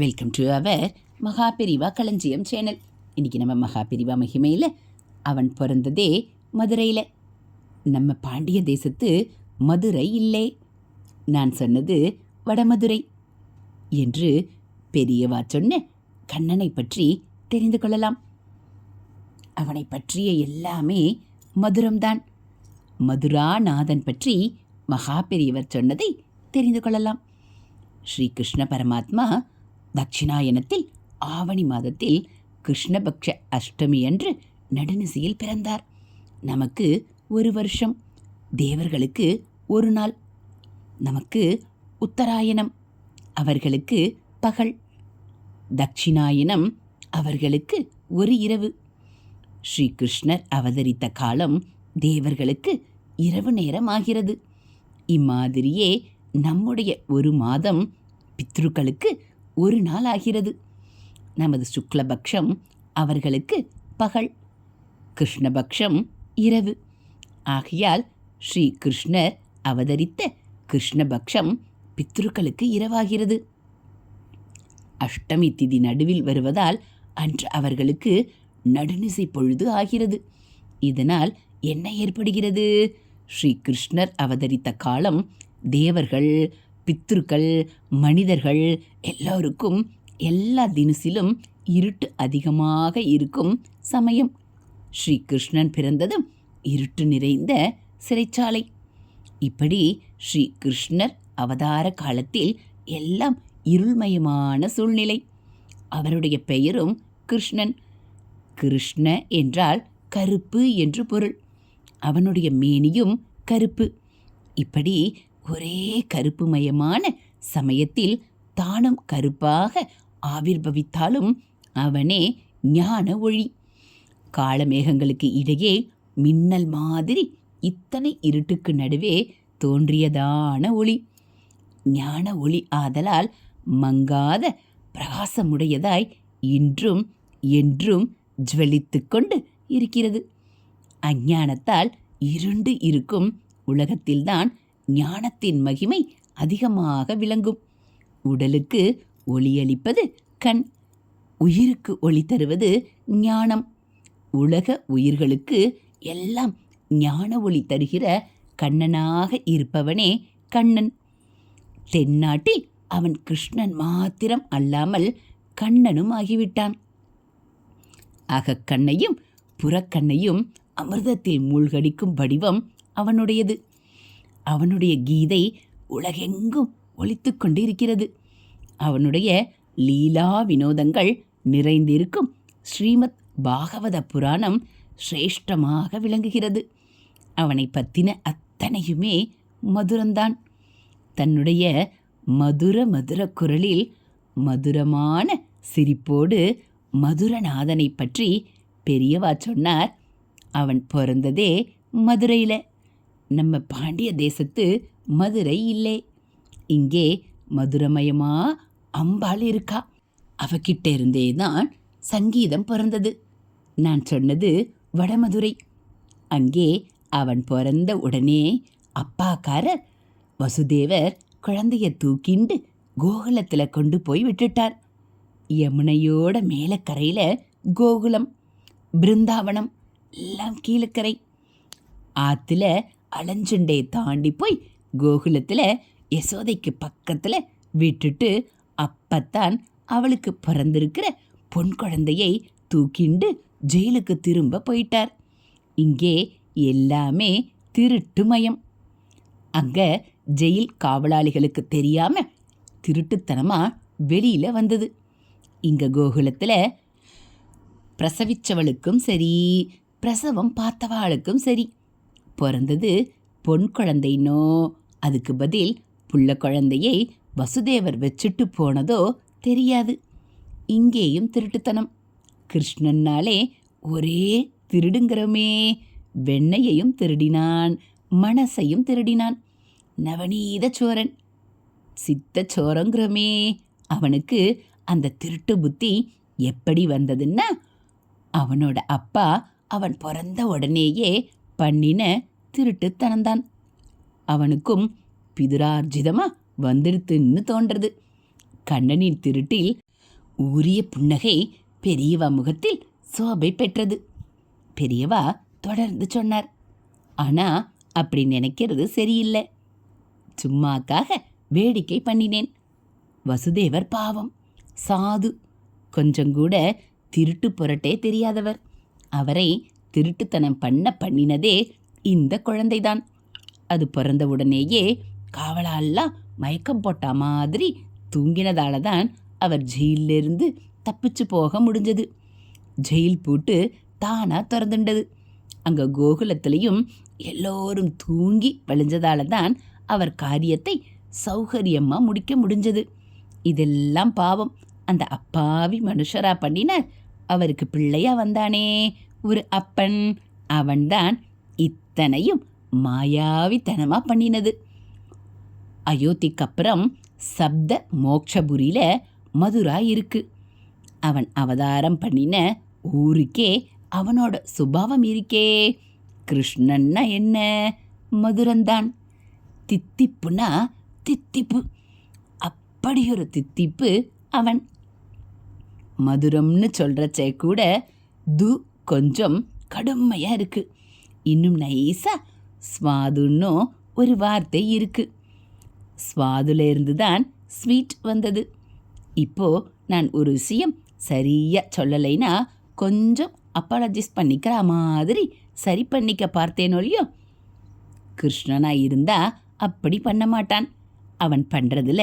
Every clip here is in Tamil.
வெல்கம் டு அவர் மகாபிரிவா களஞ்சியம் சேனல் இன்றைக்கி நம்ம மகாபிரிவா மகிமையில் அவன் பிறந்ததே மதுரையில். நம்ம பாண்டிய தேசத்து மதுரை இல்லை. நான் சொன்னது வடமதுரை என்று பெரியவா சொன்ன கண்ணனை பற்றி தெரிந்து கொள்ளலாம். அவனை பற்றிய எல்லாமே மதுரம்தான். மதுராநாதன் பற்றி மகாபெரியவர் சொன்னதை தெரிந்து கொள்ளலாம். ஸ்ரீகிருஷ்ண பரமாத்மா தட்சிணாயனத்தில் ஆவணி மாதத்தில் கிருஷ்ணபக்ஷ அஷ்டமி அன்று நடுநிசையில் பிறந்தார். நமக்கு ஒரு வருஷம் தேவர்களுக்கு ஒரு நாள் நமக்கு உத்தராயணம் அவர்களுக்கு பகல் தட்சிணாயனம் அவர்களுக்கு ஒரு இரவு. ஸ்ரீகிருஷ்ணர் அவதரித்த காலம் தேவர்களுக்கு இரவு நேரம் ஆகிறது இம்மாதிரியே நம்முடைய ஒரு மாதம் பித்ருக்களுக்கு ஒரு நாள் ஆகிறது. நமது சுக்லபக்ஷம் அவர்களுக்கு பகல். கிருஷ்ணபக்ஷம் இரவு. ஆகையால் ஸ்ரீ கிருஷ்ணர் அவதரித்த கிருஷ்ணபக்ஷம் பித்ருக்களுக்கு இரவாகிறது. அஷ்டமி திதி நடுவில் வருவதால் அன்று அவர்களுக்கு நடுநிசை பொழுது ஆகிறது. இதனால் என்ன ஏற்படுகிறது? ஸ்ரீ கிருஷ்ணர் அவதரித்த காலம் தேவர்கள் பித்திருக்கள் மனிதர்கள் எல்லோருக்கும் எல்லா தினசிலும் இருட்டு அதிகமாக இருக்கும் சமயம். ஸ்ரீ கிருஷ்ணன் பிறந்ததும் இருட்டு நிறைந்த சிறைச்சாலை. இப்படி ஸ்ரீ கிருஷ்ணர் அவதார காலத்தில் எல்லாம் இருள்மயமான சூழ்நிலை. அவருடைய பெயரும் கிருஷ்ணன். கிருஷ்ண என்றால் கருப்பு என்று பொருள். அவனுடைய மேனியும் கருப்பு. இப்படி ஒரே கருப்பு மயமான சமயத்தில் தானும் கருப்பாக ஆவிர்பவித்தாலும் அவனே ஞான ஒளி. காலமேகங்களுக்கு இடையே மின்னல் மாதிரி இத்தனை இருட்டுக்கு நடுவே தோன்றியதான ஒளி. ஞான ஒளி ஆதலால் மங்காத பிரகாசமுடையதாய் இன்றும் என்றும் ஜுவலித்து கொண்டு இருக்கிறது. அஞ்ஞானத்தால் இருண்டு இருக்கும் உலகத்தில்தான் ஞானத்தின் மகிமை அதிகமாக விளங்கும். உடலுக்கு ஒளியளிப்பது கண் உயிருக்கு ஒளி தருவது ஞானம். உலக உயிர்களுக்கு எல்லாம் ஞான ஒளி தருகிற கண்ணனாக இருப்பவனே கண்ணன். தென்னாட்டில் அவன் கிருஷ்ணன் மாத்திரம் அல்லாமல் கண்ணனும் ஆகிவிட்டான். அகக்கண்ணையும் புறக்கண்ணையும் அமிர்தத்தில் மூழ்கடிக்கும் வடிவம் அவனுடையது. அவனுடைய கீதை உலகெங்கும் ஒழித்து கொண்டிருக்கிறது. அவனுடைய லீலா வினோதங்கள் நிறைந்திருக்கும் ஸ்ரீமத் பாகவத புராணம் சிரேஷ்டமாக விளங்குகிறது. அவனை பற்றின அத்தனையுமே மதுரந்தான். தன்னுடைய மதுர மதுர குரலில் மதுரமான சிரிப்போடு மதுரநாதனை பற்றி பெரியவா சொன்னார் அவன் பிறந்ததே மதுரையில். நம்ம பாண்டிய தேசத்து மதுரை இல்லை. இங்கே மதுரமயமா அம்பாள் இருக்கா? அவகிட்ட இருந்தே தான் சங்கீதம் பிறந்தது. நான் சொன்னது வடமதுரை. அங்கே அவன் பிறந்த உடனே அப்பாக்காரர் வசுதேவர் குழந்தைய தூக்கிண்டு கோகுலத்தில் கொண்டு போய் விட்டுட்டார். யமுனையோட மேலக்கரையில் கோகுலம் பிருந்தாவனம் எல்லாம் கீழக்கரை. ஆற்றுல அலஞ்சுண்டே தாண்டி போய் கோகுலத்தில் யசோதைக்கு பக்கத்தில் விட்டுட்டு அப்பத்தான் அவளுக்கு பிறந்திருக்கிற பொன் குழந்தையை தூக்கிண்டு ஜெயிலுக்கு திரும்ப போயிட்டார். இங்கே எல்லாமே திருட்டுமயம். அங்கே ஜெயில் காவலாளிகளுக்கு தெரியாம திருட்டுத்தனமாக வெளியில் வந்தது. இங்கே கோகுலத்தில் பிரசவிச்சவளுக்கும் சரி பிரசவம் பார்த்தவாளுக்கும் சரி பிறந்தது பொன் குழந்தைனோ? அதுக்கு பதில் புள்ள குழந்தையை வசுதேவர் வச்சுட்டு போனதோ தெரியாது. இங்கேயும் திருட்டுத்தனம். கிருஷ்ணன்னாலே ஒரே திருடுங்கிறமே. வெண்ணையையும் திருடினான் மனசையும் திருடினான். நவநீத சோரன். சித்த சோரங்கிறமே. அவனுக்கு அந்த திருட்டு புத்தி எப்படி வந்ததுன்னா அவனோட அப்பா அவன் பிறந்த உடனேயே பண்ணின திருட்டுத்தனந்தான் அவனுக்கும் பிதுரார்ஜிதமா வந்துடுத்துன்னு தோன்றது. கண்ணனின் திருட்டில் ஊரிய புன்னகை பெரியவா முகத்தில் சோபை பெற்றது. பெரியவா தொடர்ந்து சொன்னார் ஆனா அப்படி நினைக்கிறது சரியில்லை. சும்மாக்காக வேடிக்கை பண்ணினேன். வசுதேவர் பாவம் சாது. கொஞ்சம் கூட திருட்டு புரட்டே தெரியாதவர். அவரை திருட்டுத்தனம் பண்ண பண்ணினதே இந்த குழந்தைதான். அது பிறந்த உடனேயே காவலாலாம் மயக்கம் போட்ட மாதிரி தூங்கினதால தான் அவர் ஜெயிலிருந்து தப்பிச்சு போக முடிஞ்சது. ஜெயில் பூட்டு தானா திறந்துண்டது. அங்க கோகுலத்திலையும் எல்லோரும் தூங்கி வழிஞ்சதால தான் அவர் காரியத்தை சௌகரியமா முடிக்க முடிஞ்சது. இதெல்லாம் பாவம். அந்த அப்பாவி மனுஷரா பண்ணின அவருக்கு பிள்ளையா வந்தானே. ஒரு அப்பன். அவன்தான் இத்தனையும் மாயாவித்தனமாக பண்ணினது. அயோத்திக்கு அப்புறம் சப்த மோக்ஷபுரியில் மதுரா இருக்கு. அவன் அவதாரம் பண்ணின ஊருக்கே அவனோட சுபாவம் இருக்கே. கிருஷ்ணன்னா என்ன? மதுரந்தான். தித்திப்புனா தித்திப்பு. அப்படி ஒரு தித்திப்பு அவன். மதுரம்னு சொல்கிறச்சே கூட து கொஞ்சம் கடுமையாக இருக்கு. இன்னும் நைஸா ஸ்வாதுன்னும் ஒரு வார்த்தை இருக்கு. ஸ்வாதுல இருந்து தான் ஸ்வீட் வந்தது. இப்போ நான் ஒரு விஷயம் சரியா சொல்லலைன்னா கொஞ்சம் அப்பாலஜிஸ் பண்ணிக்கிற மாதிரி சரி பண்ணிக்க பார்த்தேனொழியோ கிருஷ்ணனா இருந்தா அப்படி பண்ண மாட்டான். அவன் பண்றதுல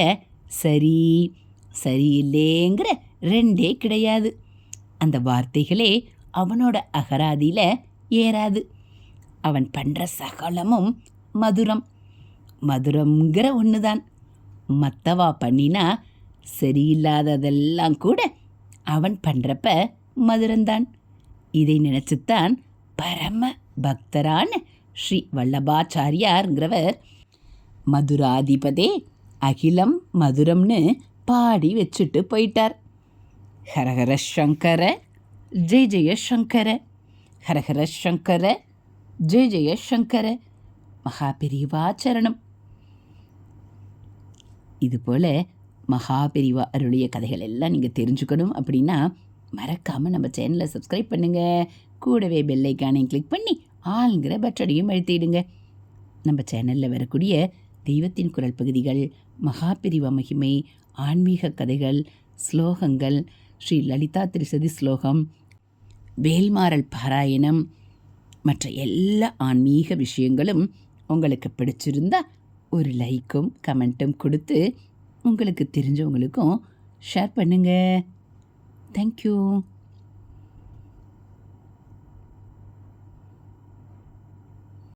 சரி சரியில்லைங்கிற ரெண்டே கிடையாது. அந்த வார்த்தைகளே அவனோட அகராதியில் ஏறாது. அவன் பண்ணுற சகலமும் மதுரம். மதுரம்ங்கிற ஒன்று தான் மத்தவா பண்ணினா சரியில்லாததெல்லாம் கூட அவன் பண்ணுறப்ப மதுரந்தான். இதை நினச்சித்தான் பரம பக்தரான ஸ்ரீ வல்லபாச்சாரியார்ங்கிறவர் மதுராதிபதே அகிலம் மதுரம்னு பாடி வச்சுட்டு போயிட்டார். ஹரஹர சங்கர ஜெய ஜெயசங்கர ஹரஹர சங்கர ஜெய ஜெயசங்கர மகாபெரிவாச்சரணம் இதுபோல் மகாபெரிவா அருளிய கதைகள் எல்லாம் நீங்கள் தெரிஞ்சுக்கணும் அப்படின்னா மறக்காமல் நம்ம சேனலை சப்ஸ்கிரைப் பண்ணுங்கள் கூடவே பெல்லைக்கானையும் கிளிக் பண்ணி ஆளுங்கிற பட்டனையும் அழுத்திடுங்க. நம்ம சேனலில் வரக்கூடிய தெய்வத்தின் குரல் பகுதிகள் மகாபிரிவ மகிமை ஆன்மீக கதைகள் ஸ்லோகங்கள் ஸ்ரீ லலிதா திரிசதி ஸ்லோகம் வேல்மாறல் பாராயணம் மற்ற எல்லா ஆன்மீக விஷயங்களும் உங்களுக்கு பிடிச்சிருந்தா ஒரு லைக்கும் கமெண்ட்டும் கொடுத்து உங்களுக்கு தெரிஞ்சவங்களுக்கும் ஷேர் பண்ணுங்கள் தேங்க்யூ